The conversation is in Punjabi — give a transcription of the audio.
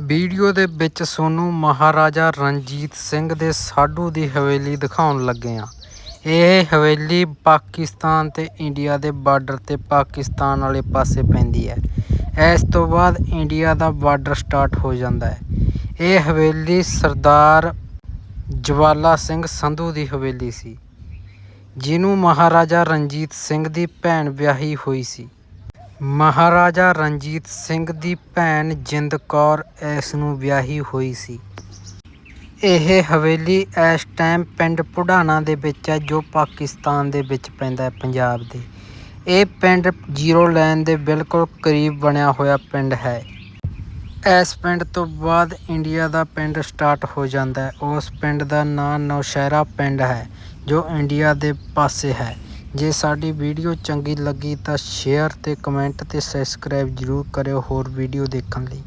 ਵੀਡੀਓ ਦੇ ਵਿੱਚ ਸੋਨੂੰ ਮਹਾਰਾਜਾ ਰਣਜੀਤ ਸਿੰਘ ਦੇ ਸਾਧੂ ਦੀ ਹਵੇਲੀ ਦਿਖਾਉਣ ਲੱਗੇ ਹਾਂ ਇਹ ਹਵੇਲੀ ਪਾਕਿਸਤਾਨ ਤੇ ਇੰਡੀਆ ਦੇ ਬਾਰਡਰ ਤੇ ਪਾਕਿਸਤਾਨ ਵਾਲੇ ਪਾਸੇ ਪੈਂਦੀ ਹੈ। ਇਸ ਤੋਂ ਬਾਅਦ ਇੰਡੀਆ ਦਾ ਬਾਰਡਰ ਸਟਾਰਟ ਹੋ ਜਾਂਦਾ ਹੈ। ਇਹ ਹਵੇਲੀ ਸਰਦਾਰ ਜਵਾਲਾ ਸਿੰਘ ਸੰਧੂ ਦੀ ਹਵੇਲੀ ਸੀ, ਜਿਹਨੂੰ ਮਹਾਰਾਜਾ ਰਣਜੀਤ ਸਿੰਘ ਦੀ ਭੈਣ ਵਿਆਹੀ ਹੋਈ ਸੀ। ਮਹਾਰਾਜਾ ਰਣਜੀਤ ਸਿੰਘ ਦੀ ਭੈਣ ਜਿੰਦ ਕੌਰ ਇਸ ਨੂੰ ਵਿਆਹੀ ਹੋਈ ਸੀ। ਇਹ ਹਵੇਲੀ ਇਸ ਟਾਈਮ ਪਿੰਡ ਪੁਢਾਣਾ ਦੇ ਵਿੱਚ ਹੈ, ਜੋ ਪਾਕਿਸਤਾਨ ਦੇ ਵਿੱਚ ਪੈਂਦਾ ਹੈ, ਪੰਜਾਬ ਦੇ। ਇਹ ਪਿੰਡ ਜ਼ੀਰੋ ਲਾਈਨ ਦੇ ਬਿਲਕੁਲ ਕਰੀਬ ਬਣਿਆ ਹੋਇਆ ਪਿੰਡ ਹੈ। ਇਸ ਪਿੰਡ ਤੋਂ ਬਾਅਦ ਇੰਡੀਆ ਦਾ ਪਿੰਡ ਸਟਾਰਟ ਹੋ ਜਾਂਦਾ ਹੈ। ਉਸ ਪਿੰਡ ਦਾ ਨਾਂ ਨੌਸ਼ਹਿਰਾ ਪਿੰਡ ਹੈ, ਜੋ ਇੰਡੀਆ ਦੇ ਪਾਸੇ ਹੈ। ਜੇ ਸਾਡੀ ਵੀਡੀਓ ਚੰਗੀ ਲੱਗੀ ਤਾਂ ਸ਼ੇਅਰ ਅਤੇ ਕਮੈਂਟ ਅਤੇ ਸਬਸਕ੍ਰਾਈਬ ਜ਼ਰੂਰ ਕਰਿਓ ਹੋਰ ਵੀਡੀਓ ਦੇਖਣ ਲਈ।